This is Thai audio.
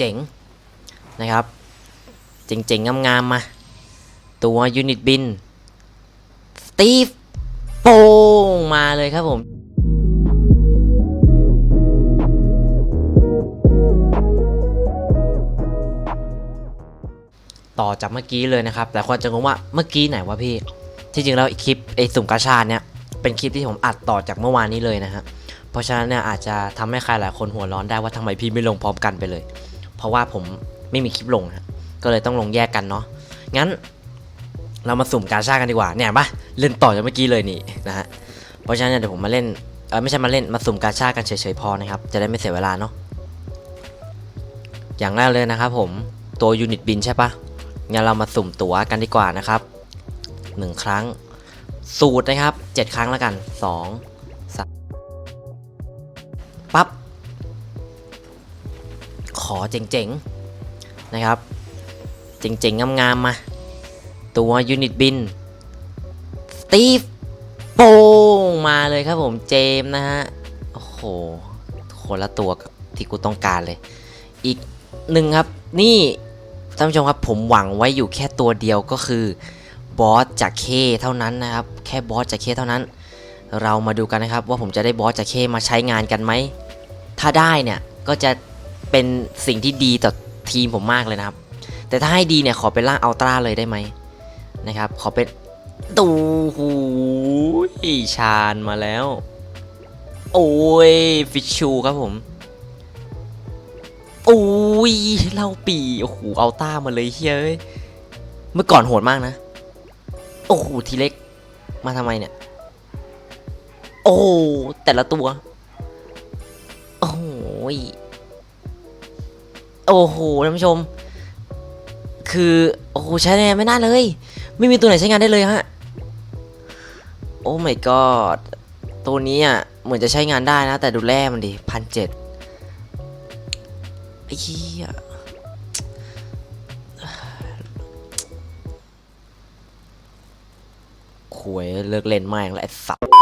จ๋งๆนะครับ เจ๋งๆงามๆมา ตัวยูนิตบินสตีฟโป้งมาเลยครับผมต่อจากเมื่อกี้เลยนะครับ แต่คนจะงงว่าเมื่อกี้ไหนวะพี่ ที่จริงแล้วคลิปไอ้สุ่มกาชาเนี่ย เป็นคลิปที่ผมอัดต่อจากเมื่อวานนี้เลยนะฮะ เพราะฉะนั้นเนี่ยอาจจะทำให้ใครหลายคนหัวร้อนได้ว่าทำไมพี่ไม่ลงพร้อมกันไปเลย เพราะว่าผมไม่มีคลิปลงฮะก็เลยต้องลงแยกกันเนาะงั้นเรามาสุ่มกาชากันดีกว่าเนี่ยปะเล่นต่อจากเมื่อกี้เลยนี่นะฮะเพราะฉะนั้นเดี๋ยวผมมาเล่นเออไม่ใช่มาเล่นมาสุ่มกาชากันเฉยๆพอนะครับจะได้ไม่เสียเวลาเนาะอย่างแรกเลยนะครับผมตัวยูนิตบินใช่ปะงั้นเรามาสุ่มตัวกันดีกว่านะครับ 1 ครั้งสูตรนะครับ 7 ครั้งแล้วกัน 2 อเจ๋งๆ นะครับ เจ๋งๆ งามๆ มา ตัวยูนิตบินสตีฟโป้งมาเลยครับผมเจมส์นะฮะ โอ้โห คนละตัวกับที่กูต้องการเลย อีกหนึ่งครับ นี่ท่านผู้ชมครับผมหวังไว้อยู่แค่ตัวเดียวก็คือบอสจากเคเท่านั้นนะครับ แค่บอสจากเคเท่านั้น เรามาดูกันนะครับว่าผมจะได้บอสจากเคมาใช้งานกันไหม ถ้าได้เนี่ยก็จะ เป็นสิ่งที่ดีต่อทีมผมมากเลยนะครับ แต่ถ้าให้ดีเนี่ยขอเป็นร่างอัลตร้าเลยได้ไหมนะครับ ขอเป็นตูหูชาญมาแล้ว โอ้ยฟิชชูครับผมโอ้ยเล่าปีโอ้โหเอาต้ามาเลยเฮ้ยเมื่อก่อนโหดมากนะ โอ้โหทีเล็กมาทำไมเนี่ย โอ้แต่ละตัว โอ้ย โอ้โหท่านผู้ชม คือโอ้โหใช้งานไม่ได้เลย ไม่มีตัวไหนใช้งานได้เลยฮะ โอ้ my god ตัวนี้อะเหมือนจะใช้งานได้นะ แต่ดูแลมันดิพันเจ็ดไอ้เหี้ยขวยเลิกเล่นม่งแล้วไอ้สัตว์